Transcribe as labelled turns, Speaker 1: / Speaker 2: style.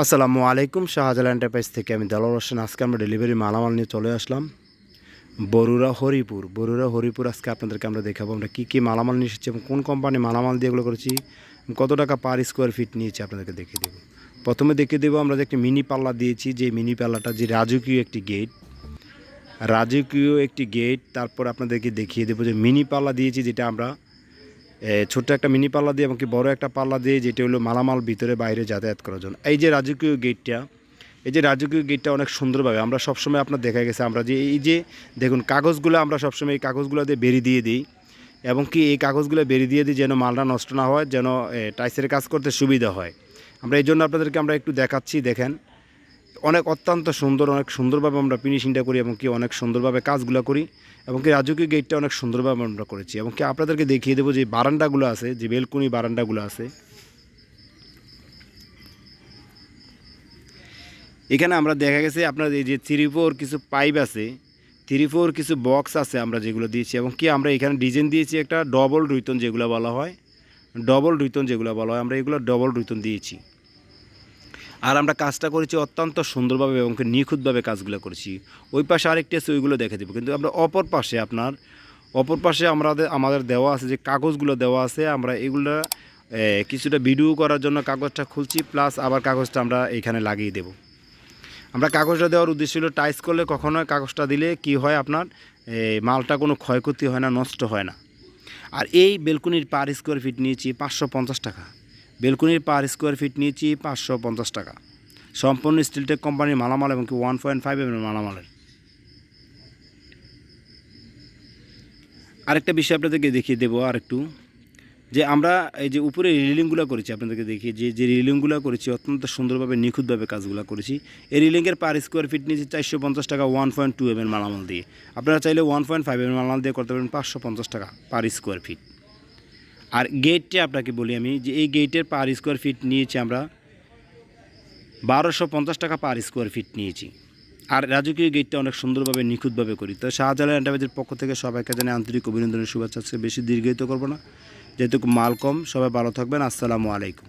Speaker 1: আসসালামু আলাইকুম, শাহজালাল এন্টারপ্রাইজ থেকে আমি দালাল হোসেন। আজকে আমরা ডেলিভারি মালামাল নিয়ে চলে আসলাম। বরুরা হরিপুর। বরুরা হরিপুর আজকে আপনাদেরকে আমরা দেখাবো। আমরা কী কী মালামাল নিয়ে এসেছি এবং কোন কোম্পানি মালামাল দিয়ে এগুলো করেছি কত টাকা পার স্কোয়ার ফিট নিয়েছি আপনাদেরকে দেখিয়ে দেবো। প্রথমে দেখিয়ে দেবো, আমরা যে একটি মিনি পাল্লা দিয়েছি, যে মিনি পাল্লাটা যে রাজকীয় একটি গেট রাজকীয় একটি গেট তারপর আপনাদেরকে দেখিয়ে দেবো যে মিনি পাল্লা দিয়েছি, যেটা আমরা ছোট্ট একটা মিনি পাল্লা দিয়ে এমনকি বড় একটা পাল্লা দিয়ে যেটা হলো মালামাল ভিতরে বাইরে যাতায়াত করার জন্য। এই যে রাজকীয় গেটটা, এই যে রাজকীয় গেটটা অনেক সুন্দরভাবে আমরা সবসময় আপনার দেখা গেছে, আমরা যে এই যে দেখুন কাগজগুলো আমরা সবসময় এই কাগজগুলো দিয়ে বেরিয়ে দিয়ে দিই এবং কি এই কাগজগুলো বেরিয়ে দিয়ে দিই যেন মালটা নষ্ট না হয়, যেন টাইসের কাজ করতে সুবিধা হয়। আমরা এই জন্য আপনাদেরকে আমরা একটু দেখাচ্ছি, দেখেন। অনেক অত্যন্ত সুন্দর, অনেক সুন্দরভাবে আমরা ফিনিশিংটা করি এবং কি অনেক সুন্দরভাবে কাজগুলো করি এবং কি রাজকীয় গেটটা অনেক সুন্দরভাবে আমরা করেছি এবং কি আপনাদেরকে দেখিয়ে দেবো যে বারান্দাগুলো আছে, যে বেলকুনি বারান্দাগুলো আছে। এখানে আমরা দেখা গেছে আপনার এই যে থ্রি ফোর কিছু পাইপ আছে থ্রি ফোর কিছু বক্স আছে আমরা যেগুলো দিয়েছি এবং কি আমরা এখানে ডিজাইন দিয়েছি একটা ডবল রুইতন যেগুলো বলা হয় ডবল রুইতন যেগুলো বলা হয়, আমরা এগুলো ডবল রুইতন দিয়েছি। আর আমরা কাজটা করেছি অত্যন্ত সুন্দরভাবে এবং নিখুঁতভাবে কাজগুলো করেছি। ওই পাশে আরেকটি আছে, ওইগুলো দেখে দেবো। কিন্তু আমরা অপর পাশে আপনার, অপর পাশে আমাদের আমাদের দেওয়া আছে যে কাগজগুলো দেওয়া আছে, আমরা এগুলো কিছুটা ভিডিও করার জন্য কাগজটা খুলছি, প্লাস আবার কাগজটা আমরা এখানে লাগিয়ে দেব। আমরা কাগজটা দেওয়ার উদ্দেশ্য হলো টাইস করলে কখনো কাগজটা দিলে কি হয় আপনার মালটা কোনো ক্ষয়ক্ষতি হয় না, নষ্ট হয় না। আর এই বেলকুনির পার স্কোয়ার ফিট নিয়েছি পাঁচশো পঞ্চাশ টাকা। বেলকুনির পার স্কোয়ার ফিট নিয়েছি পাঁচশো পঞ্চাশ টাকা। সম্পূর্ণ স্টিলটেক কোম্পানির মালামাল এবং কি ওয়ান পয়েন্ট ফাইভ এম মালামালের। আরেকটা বিষয় আপনাদেরকে দেখিয়ে দেবো আর একটু যে আমরা এই যে উপরে রিলিংগুলো করেছি, আপনাদেরকে দেখিয়ে যে যে রিলিংগুলো করেছি, অত্যন্ত সুন্দরভাবে, নিখুঁতভাবে কাজগুলো করেছি। এই রিলিংয়ের পার স্কোয়ার ফিট নিয়েছি চারশো পঞ্চাশ টাকা ওয়ান পয়েন্ট টু এম মালামাল দিয়ে। আপনারা চাইলে ওয়ান পয়েন্ট ফাইভ এম মালামাল দিয়ে করতে পারেন পাঁচশো পঞ্চাশ টাকা পার স্কোয়ার ফিট। আর গেটটি আপনাকে বলি আমি, যে এই গেটের পার স্কোয়ার ফিট নিয়েছি আমরা বারোশো পঞ্চাশ টাকা পার স্কোয়ার ফিট নিয়েছি। আর রাজকীয় গেটটা অনেক সুন্দরভাবে, নিখুঁতভাবে করি। তো শাহজালাল এন্টারপ্রাইজের পক্ষ থেকে সবাইকে জানে আন্তরিক অভিনন্দনের শুভেচ্ছা। বেশি দীর্ঘায়িত করব না। যেহেতু মাল কম, সবাই ভালো থাকবেন। আসসালামু আলাইকুম।